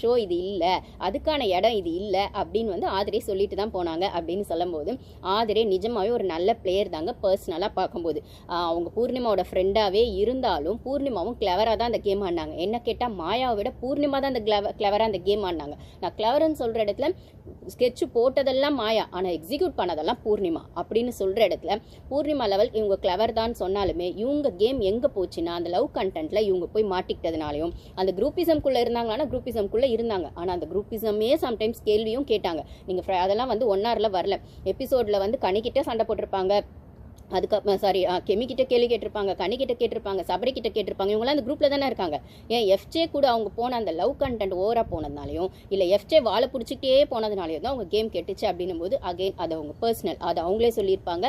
Show இது இல்லை அதுக்கான இடம் இது இல்லை அப்படின்னு வந்து ஆதிரே சொல்லிட்டு தான் போனாங்க அப்படின்னு சொல்லும்போது ஆதிரே நிஜமாகவே ஒரு நல்ல பிளேயர் தாங்க பர்சனலாக பார்க்கும்போது. அவங்க பூர்ணிமாவோட ஃப்ரெண்டாகவே இருந்தாலும் பூர்ணிமாவும் கிளவராக தான் அந்த கேம் ஆடினாங்க. என்ன கேட்டால் மாயாவை விட பூர்ணிமா தான் அந்த கிளவ கிளவராக அந்த கேம் ஆடினாங்க. நான் கிளவர்னு சொல்கிற இடத்துல ஸ்கெட்சு போட்டதெல்லாம் மாயா ஆனால் எக்ஸிக்யூட் பண்ணதெல்லாம் பூர்ணிமா அப்படின்னு சொல்கிற இடத்துல பூர்ணிமா லெவல் இவங்க கிளவர் தான் சொன்னாலுமே இவங்க கேம் எங்கே போச்சுன்னா அந்த லவ் கண்டென்ட்டில் இவங்க போய் மாட்டிக்கிட்டதுனாலையும் அந்த குரூப்பிசம்குள்ளே இருந்தாங்களான்னா குரூப்பிசம்குள்ளே இருந்தாங்க. ஆனால் அந்த குரூப்பிசமே சம்டைம்ஸ் கேள்வியும் கேட்டாங்க. நீங்கள் அதெல்லாம் வந்து ஒன் ஹவரில் வரல. எபிசோடில் வந்து கணிக்கிட்டே சண்டை போட்டிருப்பாங்க. அதுக்கு சாரி கெமி கிட்ட கேள்வி கேட்டிருப்பாங்க கனி கிட்ட கேட்டிருப்பாங்க சபரி கிட்ட கேட்டிருப்பாங்க இவங்களாம் அந்த குரூப்ல தானே இருக்காங்க. ஏன் எஃப்ஜே கூட அவங்க போன அந்த லவ் கண்டென்ட் ஓவரா போனதுனாலையும் இல்லை எஃப்ஜே வாழை பிடிச்சிக்கிட்டே போனதுனாலையும் தான் அவங்க கேம் கெட்டுச்சு அப்படின்னும் போது அகைன் அது அவங்க பர்சனல் அது அவங்களே சொல்லியிருப்பாங்க.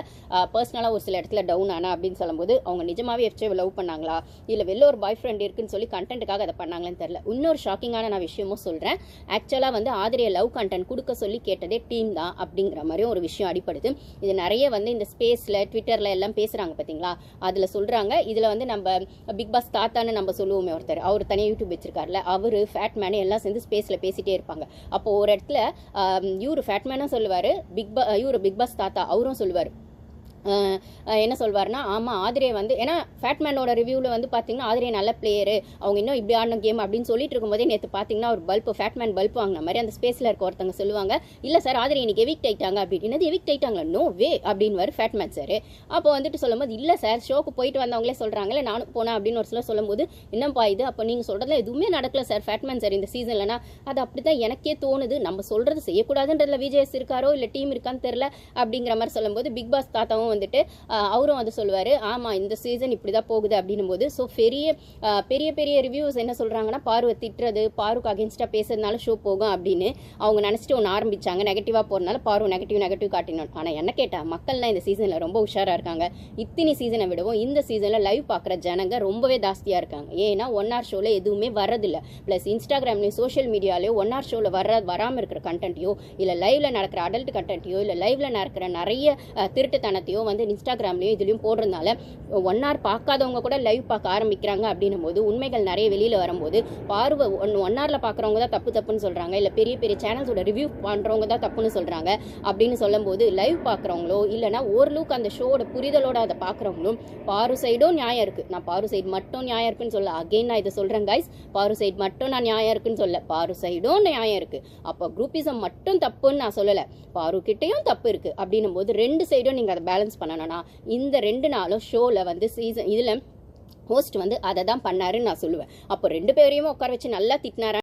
பர்சனலாக ஒரு சில இடத்துல டவுன் ஆனா அப்படின்னு சொல்லும்போது அவங்க நிஜமாவே எஃப்ஜே லவ் பண்ணாங்களா? இல்லை வெளில ஒரு பாய் ஃப்ரெண்ட் இருக்குன்னு சொல்லி கண்டென்ட்டுக்காக அதை பண்ணாங்களான்னு தெரியல. இன்னொரு ஷாக்கிங்கான நான் விஷயமும் சொல்கிறேன் ஆக்சுவலாக வந்து ஆதிரிய லவ் கண்டென்ட் கொடுக்க சொல்லி கேட்டதே டீம் தான் அப்படிங்கிற மாதிரி ஒரு விஷயம் அடிப்படுது இது நிறைய வந்து இந்த ஸ்பேஸில் ட்விட்டரில் எல்லாம் பேசுகிறாங்க பார்த்தீங்களா அதில் சொல்கிறாங்க இதில் வந்து நம்ம பிக் பாஸ் தாத்தான்னு நம்ம சொல்லுவோமே ஒருத்தர். அவர் தனியாக யூடியூப் வச்சிருக்காருல அவர் ஃபேட்மேனு எல்லாம் சேர்ந்து ஸ்பேஸில் பேசிட்டே இருப்பாங்க. அப்போ ஒரு இடத்துல இவர் ஃபேட்மேனும் சொல்லுவார் பிக் பா இவர் பிக் பாஸ் தாத்தா அவரும் சொல்லுவார் என்ன சொல்வார்னா ஆமாம் ஆதிரே வந்து ஏன்னா ஃபேட்மேனோட ரிவ்யூவில் வந்து பார்த்தீங்கன்னா ஆதிரே நல்ல பிளேயரு அவங்க இன்னும் இப்படி ஆடின கேம் அப்படின்னு சொல்லிட்டு இருக்கும்போதே நேற்று பார்த்தீங்கன்னா ஒரு பல்ப் ஃபேட்மேன் பல்ப் வாங்கின மாதிரி அந்த ஸ்பேஸில் இருக்க ஒருத்தவங்க சொல்லுவாங்க இல்லை சார் ஆதிரே இன்னைக்கு எவிக்ட் ஆயிட்டாங்க. அப்படின்னு எவிக்ட் ஆயிட்டாங்களா? நோ வே அப்படின்னு ஃபேட்மேன் சார் அப்போ வந்துட்டு சொல்லும்போது இல்லை சார் ஷோக்கு போயிட்டு வந்தவங்களே சொல்கிறாங்களே நானும் போனேன் அப்படின்னு ஒரு சில சொல்லும்போது என்னப்பா இது? அப்போ நீங்கள் சொல்கிறதுல எதுவுமே நடக்கல சார் ஃபேட்மேன் சார் இந்த சீசன்லனா அது அப்படி தான் எனக்கே தோணுது. நம்ம சொல்கிறது செய்யக்கூடாதுன்றதுல விஜயஸ் இருக்காரோ இல்லை டீம் இருக்கான்னு தெரில அப்படிங்கிற மாதிரி சொல்லும்போது பிக் பாஸ் தாத்தாவும் வந்துட்டு அவரும் வந்து சொல்லுவார் ஆமாம் இந்த சீசன் இப்படி தான் போகுது அப்படின்னும் போது ஸோ பெரிய பெரிய பெரிய ரிவ்யூஸ் என்ன சொல்கிறாங்கன்னா பார்வை திட்டுறது பாருக்கு அகேன்ஸ்டாக பேசுறதுனால ஷோ போகும் அப்படின்னு அவங்க நினச்சிட்டு ஒன்று ஆரம்பிச்சாங்க. நெகட்டிவாக போகிறனால பார்வை நெகட்டிவ் நெகட்டிவ் காட்டினோம் ஆனால் என்ன கேட்டால் மக்கள்லாம் இந்த சீசனில் ரொம்ப உஷாராக இருக்காங்க. இத்தினி சீசனை விடவும் இந்த சீசனில் லைவ் பார்க்குற ஜனங்க ரொம்பவே ஜாஸ்தியாக இருக்காங்க. ஏன்னா ஒன் ஆர் ஷோவில் எதுவுமே வரதில்லை ப்ளஸ் இன்ஸ்டாகிராம்லேயும் சோஷியல் மீடியாலேயோ ஒன் ஆர் ஷோவில் வர வராமல் இருக்கிற கண்டென்ட்டையோ இல்லை லைவில் நடக்கிற அடல்ட் கண்டென்ட்டையோ இல்லை லைவ்ல நடக்கிற நிறைய திருட்டுத்தனத்தையோ ஸ்டோரிலையும் வந்து இன்ஸ்டாகிராம்லையும் இதுலேயும் போடுறதுனால ஒன் ஹவர் பார்க்காதவங்க கூட லைவ் பார்க்க ஆரம்பிக்கிறாங்க அப்படின்னும் போது உண்மைகள் நிறைய வெளியில் வரும்போது பார்வை ஒன் ஒன் ஹவரில் பார்க்குறவங்க தான் தப்பு தப்புன்னு சொல்கிறாங்க இல்லை பெரிய பெரிய சேனல்ஸோட ரிவ்யூ பண்ணுறவங்க தான் தப்புன்னு சொல்கிறாங்க அப்படின்னு சொல்லும்போது லைவ் பார்க்குறவங்களோ இல்லைனா ஓரளவுக்கு அந்த ஷோவோட புரிதலோட அதை பார்க்குறவங்களும் பாரு சைடும் நியாயம் இருக்குது நான் பாரு சைடு மட்டும் நியாயம் இருக்குன்னு சொல்ல அகைன் நான் இதை சொல்கிறேன் கைஸ் பாரு சைடு மட்டும் நான் நியாயம் இருக்குன்னு சொல்ல பாரு சைடும் நியாயம் இருக்குது அப்போ குரூப்பிசம் மட்டும் தப்புன்னு நான் சொல்லலை பாரு கிட்டேயும் தப்பு இருக்குது அப்படின்னும் போது ரெண்டு சைடும் நீங்கள் அதை பேலன்ஸ் பண்ணணும்னா இந்த ரெண்டு நாளும் ஷோவில் வந்து சீசன் இதில் ஹோஸ்ட் வந்து அதை தான் பண்ணாருன்னு நான் சொல்லுவேன். அப்போ ரெண்டு பேரையும் உட்கார வச்சு நல்லா திட்டினாரா